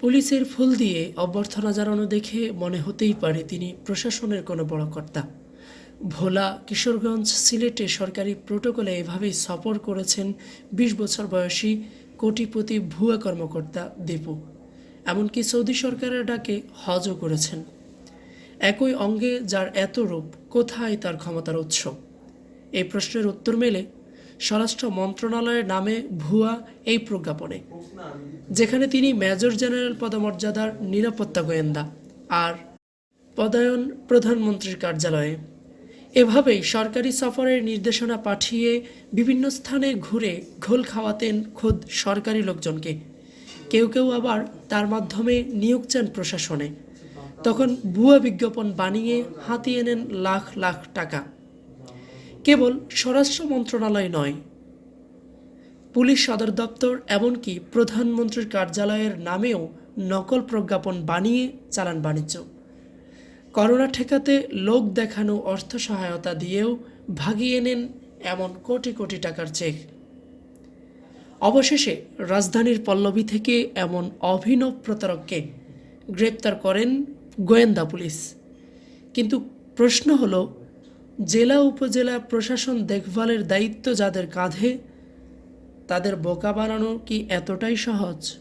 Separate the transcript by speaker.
Speaker 1: পুলিশের ফুল দিয়ে অভ্যর্থনা জানানো দেখে মনে হতেই পারে তিনি প্রশাসনের কোনো বড় কর্তা। ভোলা কিশোরগঞ্জ সিলেটে সরকারি প্রোটোকলে এভাবেই সফর করেছেন বিশ বছর বয়সী কোটিপতি ভুয়া কর্মকর্তা দীপু এমনকি সৌদি সরকারের ডাকে হজও করেছেন। একই অঙ্গে যার এত রূপ, কোথায় তার ক্ষমতার উৎস? এই প্রশ্নের উত্তর মেলে স্বরাষ্ট্র মন্ত্রণালয়ের নামে ভুয়া এই প্রজ্ঞাপনে, যেখানে তিনি মেজর জেনারেল পদমর্যাদার নিরাপত্তা গোয়েন্দা আর পদায়ন প্রধানমন্ত্রীর কার্যালয়ে। এভাবেই সরকারি সফরের নির্দেশনা পাঠিয়ে বিভিন্ন স্থানে ঘুরে ঘোল খাওয়াতেন খোদ সরকারি লোকজনকে। কেউ কেউ আবার তার মাধ্যমে নিয়োগ চান প্রশাসনে। তখন ভুয়া বিজ্ঞাপন বানিয়ে হাতিয়ে নেন লাখ লাখ টাকা। কেবল স্বরাষ্ট্র মন্ত্রণালয় নয়। পুলিশ সদর দপ্তর এমনকি প্রধানমন্ত্রীর কার্যালয়ের নামেও নকল প্রজ্ঞাপন বানিয়ে চালান বাণিজ্য। করোনা ঠেকাতে লোক দেখানো অর্থ সহায়তা দিয়েও ভাগিয়ে নেন এমন কোটি কোটি টাকার চেক। অবশেষে রাজধানীর পল্লবী থেকে এমন অভিনব প্রতারককে গ্রেপ্তার করেন গোয়েন্দা পুলিশ। কিন্তু প্রশ্ন হলো জেলা উপজেলা প্রশাসন দেখভালের দায়িত্ব যাদের কাঁধে তাদের বোকা বানানো কি এতটাই সহজ?